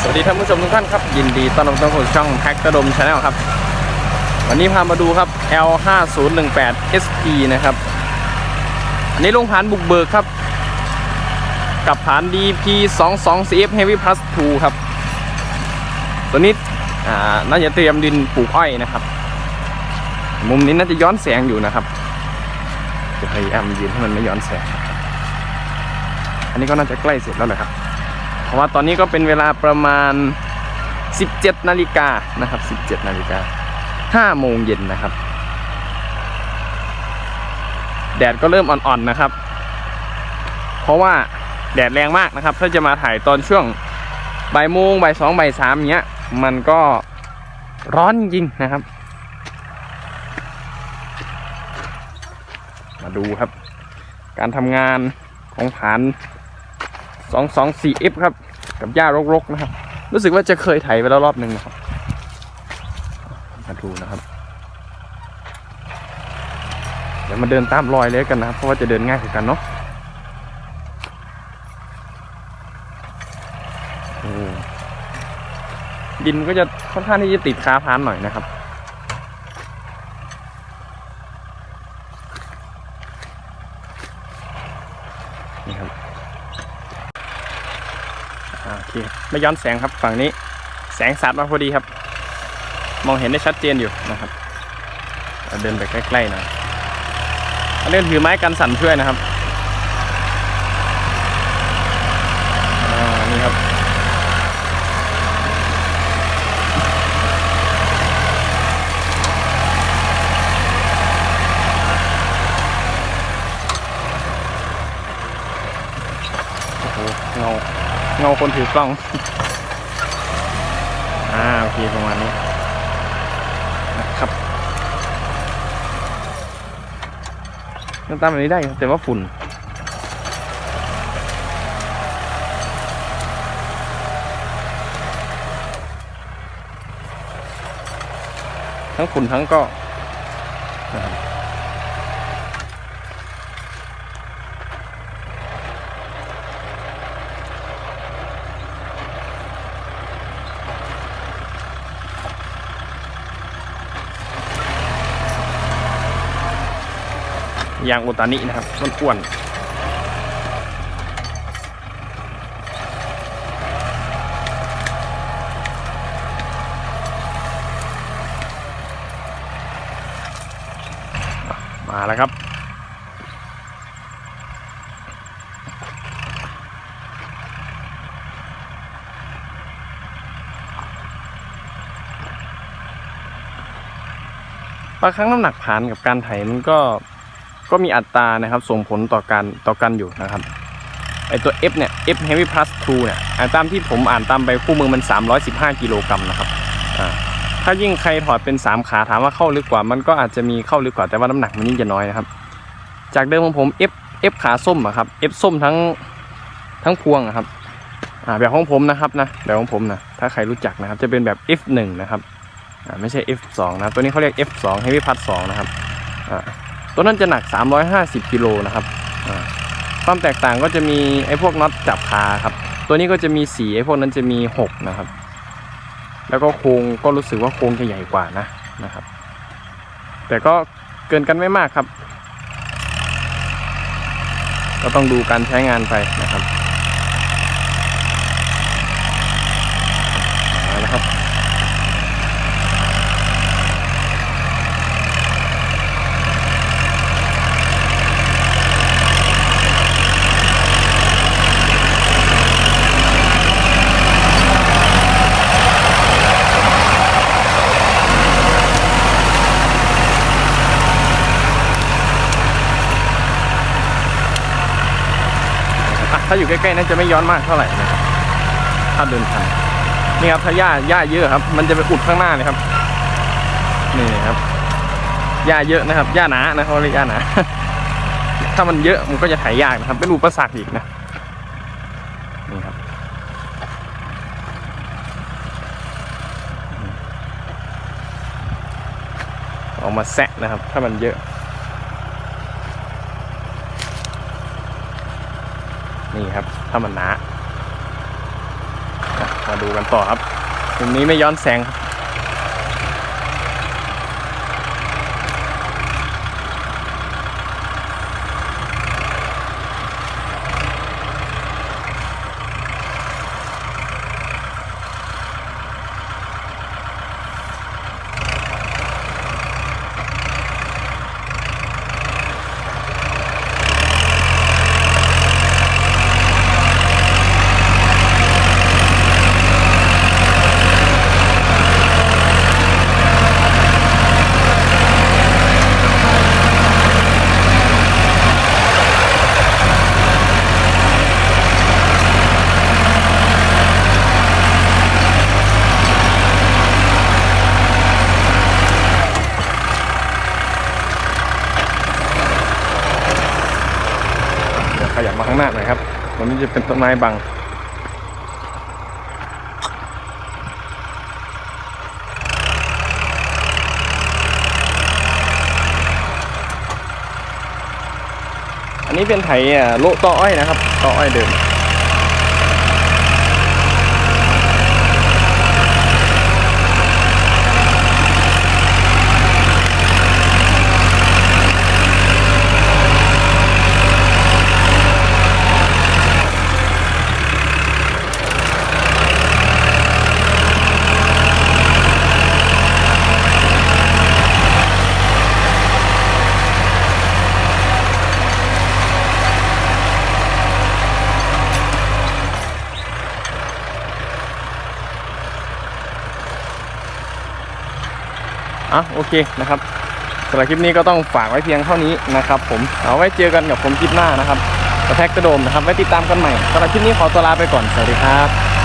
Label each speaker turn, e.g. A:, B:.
A: สวัสดีท่านผู้ชมทุกท่านครับ ยินดีต้อนรับเข้าสู่ช่องแท็กกระดมชาแนลครับ วันนี้พามาดูครับ L5018 SP นะครับ อันนี้ลงผ่านบุกเบิกครับ กับผ่าน DP 22 CF Heavy Plus 2 ครับ ตัวนี้อ่าน่าจะเตรียมดินปลูกอ้อยนะครับ มุมนี้น่าจะย้อนแสงอยู่นะครับ จะพยายามยืนให้มันไม่ย้อนแสง อันนี้ก็น่าจะใกล้เสร็จแล้วแหละครับ เพราะว่าตอนนี้ก็เป็นเวลาประมาณ 17 นาฬิกานะครับ 17 นาฬิกา5โมงเย็นนะครับ แดดก็เริ่มอ่อนๆนะครับ เพราะว่าแดดแรงมากนะครับ ถ้าจะมาถ่ายตอนช่วงบ่ายโมงบ่ายสองบ่ายสามเนี้ย มันก็ร้อนจริงนะครับ มาดูครับ การทำงานของผาน 224F ครับ กับหญ้ารกๆนะครับ รู้สึกว่าจะเคยไถไปแล้วรอบหนึ่งนะครับ มาดูนะครับ เดี๋ยวมาเดินตามรอยเลยกันนะครับ เพราะว่าจะเดินง่ายกว่ากันเนาะดินก็จะค่อนข้างที่จะติดค้าพานหน่อยนะครับ นี่ครับ อ่าโอ เคไม่ย้อนแสงครับฝั่งนี้แสงสาดมาพอดีครับ มองเห็นได้ชัดเจนอยู่นะครับเดินไปใกล้ๆหน่อยอันนี้ถือไม้กันสั่นช่วยนะครับนี่ครับโอ้โหเงา เงาคนถือกล้อง อ่าโอเคประมาณนี้นะครับหน้าตาแบบนี้ได้ครับแต่ว่าฝุ่นทั้งฝุ่นทั้งก็ ยางโอตานินะครับมันอ้วนมาแล้วครับบางครั้งน้ำหนักผ่านกับการไถมันก็ ก็มีอัตรานะครับส่งผลต่อการต่อกันอยู่นะครับไอตัว F เนี่ย F Heavy Plus 2เนี่ยตามที่ผมอ่านตามไปคู่มือมัน 315 กิโลกรัมนะครับถ้ายิ่งใครถอดเป็น 3 ขาถามว่าเข้าลึกกว่า มันก็อาจจะมีเข้าลึกกว่าแต่ว่าน้ำหนักมันยิ่งจะน้อยนะครับ จากเดิมของผม F F ขาส้มอะครับ F ส้มทั้งทั้งพวงอะครับแบบของผมนะครับนะแบบของผมนะถ้าใครรู้จักนะครับจะเป็นแบบ F1 นะครับไม่ใช่ F2 นะตัวนี้เขาเรียก F2 Heavy Plus 2นะครับ ตัวนั้นจะหนัก 350กิโลนะครับความแตกต่างก็จะมีไอ้พวกน็อตจับขาครับ ตัวนี้ก็จะมี4ไอ้พวกนั้นจะมี 6 นะครับ แล้วก็โครงก็รู้สึกว่าโครงจะใหญ่กว่านะนะครับ แต่ก็เกินกันไม่มากครับ ก็ต้องดูการใช้งานไปนะครับเอาละครับ ถ้าอยู่ใกล้ๆน่าจะไม่ย้อนมากเท่าไหร่นะครับถ้าเดินทันนี่ครับถ้าหญ้าหญ้าเยอะครับ มันจะไปอุดข้างหน้าเลยครับ นี่ครับหญ้าเยอะนะครับหญ้าหนานะเขาเรียกหญ้าหนาถ้ามันเยอะมันก็จะไถยากนะครับ เป็นอุปสรรคอีกนะนี่ครับเออกมาแซะนะครับ ถ้ามันเยอะ นี่ครับถ้ามันหนามาดูกันต่อครับมุมนี้ไม่ย้อนแสงครับ ขยับมาข้างหน้าหน่อยครับตรงนี้จะเป็นต้นไม้บังอันนี้เป็นไถ่โลต่ออ้อยนะครับต่ออ้อยเดิม อะโอเคนะครับสำหรับคลิปนี้ก็ต้องฝากไว้เพียงเท่านี้นะครับ ผมเอาไว้เจอกันกับผมคลิปหน้านะครับกระแทกกระโดมนะครับไว้ติดตามกันใหม่สำหรับคลิปนี้ขอตัวลาไปก่อนสวัสดีครับ